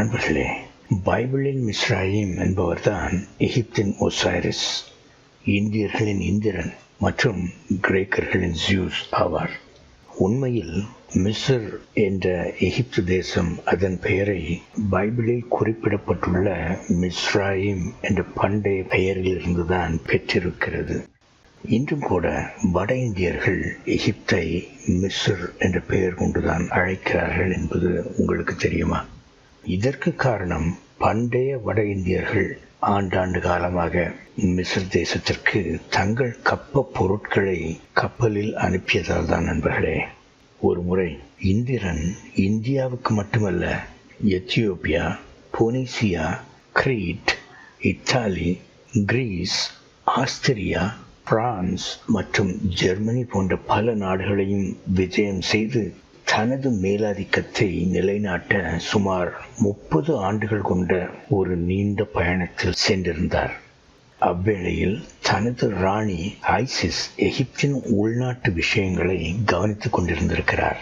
நண்பர்களே பைபிளின் மிஸ்ராயிம் என்பவர்தான் எகிப்தின் ஒசைரிஸ் இந்தியர்களின் இந்திரன் மற்றும் கிரேக்கர்களின் ஜியூஸ் ஆவார். உண்மையில் மிஸ்ர் என்ற எகிப்து தேசம் அதன் பெயரை பைபிளில் குறிப்பிடப்பட்டுள்ள மிஸ்ராயிம் என்ற பண்டைய பெயரில் இருந்துதான் பெற்றிருக்கிறது. இன்றும் கூட வட இந்தியர்கள் எகிப்தை மிஸ்ர் என்ற பெயர் கொண்டுதான் அழைக்கிறார்கள் என்பது உங்களுக்கு தெரியுமா? இதற்கு காரணம் பண்டைய வட இந்தியர்கள் ஆண்டாண்டு காலமாக மிஸ்ர தேசத்திற்கு தங்கள் கப்ப பொருட்களை கப்பலில் அனுப்பியதால் தான் நண்பர்களே. ஒரு முறை இந்திரன் இந்தியாவுக்கு மட்டுமல்ல Ethiopia Phoenicia Crete Italy Greece Austria France மற்றும் ஜெர்மனி போன்ற பல நாடுகளையும் விஜயம் செய்து தனது மேலாதிக்கத்தை நிலைநாட்ட சுமார் முப்பது ஆண்டுகள் கொண்ட ஒரு நீண்ட பயணத்தில் சென்றிருந்தார். அவ்வேளையில் தனது ராணி ஐசிஸ் எகிப்தின் உள்நாட்டு விஷயங்களை கவனித்துக் கொண்டிருந்திருக்கிறார்.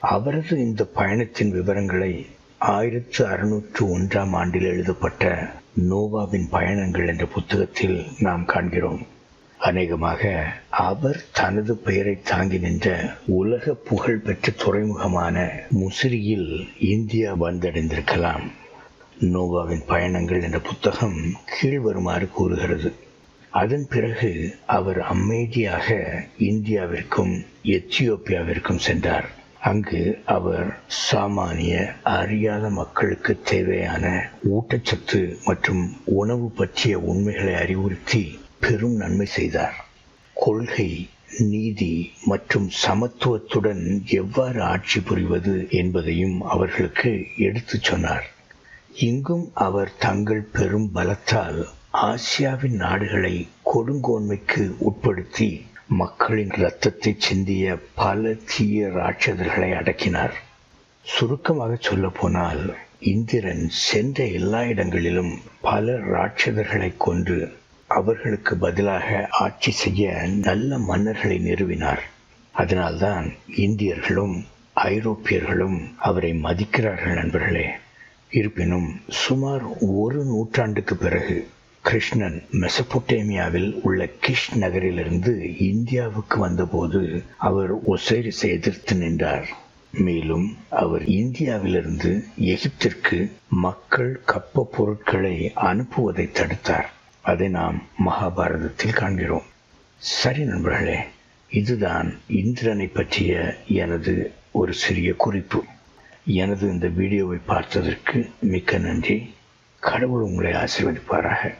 அவரது இந்த பயணத்தின் விவரங்களை ஆயிரத்து அறுநூற்று ஒன்றாம் ஆண்டில் எழுதப்பட்ட நோவாவின் பயணங்கள் என்ற புத்தகத்தில் நாம் காண்கிறோம். அநேகமாக அவர் தனது பெயரை தாங்கி நின்ற உலக புகழ் பெற்ற துறைமுகமான முசிறியில் இந்தியா வந்தடைந்திருக்கலாம். நோவாவின் பயணங்கள் என்ற புத்தகம் கீழ்வருமாறு கூறுகிறது. அதன் பிறகு அவர் அமைதியாக இந்தியாவிற்கும் எத்தியோப்பியாவிற்கும் சென்றார். அங்கு அவர் சாமானிய அறியாத மக்களுக்கு தேவையான ஊட்டச்சத்து மற்றும் உணவு பற்றிய உண்மைகளை அறிவுறுத்தி பெரும் நன்மை செய்தார். கொள்கை நீதி மற்றும் சமத்துவத்துடன் எவ்வாறு ஆட்சி புரிவது என்பதையும் அவர்களுக்கு எடுத்துச் சொன்னார். இங்கும் அவர் தங்கள் பெரும் பலத்தால் ஆசியாவின் நாடுகளை கொடுங்கோன்மைக்கு உட்படுத்தி மக்களின் இரத்தத்தை சிந்திய பல தீய ராட்சதர்களை அடக்கினார். சுருக்கமாக சொல்ல போனால் இந்திரன் சென்ற எல்லா இடங்களிலும் பல ராட்சதர்களை கொன்று அவர்களுக்கு பதிலாக ஆட்சி செய்ய நல்ல மன்னர்களை நிறுவினார். அதனால்தான் இந்தியர்களும் ஐரோப்பியர்களும் அவரை மதிக்கிறார்கள் நண்பர்களே. இருப்பினும் சுமார் ஒரு நூற்றாண்டுக்கு பிறகு கிருஷ்ணன் மெசபொட்டேமியாவில் உள்ள கிஷ் நகரிலிருந்து இந்தியாவுக்கு வந்தபோது அவர் ஒசைரிஸை எதிர்த்து நின்றார். மேலும் அவர் இந்தியாவிலிருந்து எகிப்திற்கு மக்கள் கப்ப பொருட்களை அனுப்புவதை தடுத்தார். அதை நாம் மகாபாரதத்தில் காண்கிறோம். சரி நண்பர்களே இதுதான் இந்திரனை பற்றிய எனது ஒரு சிறிய குறிப்பு. எனது இந்த வீடியோவை பார்த்ததற்கு மிக்க நன்றி. கடவுள் உங்களை ஆசீர்வதிப்பாராக.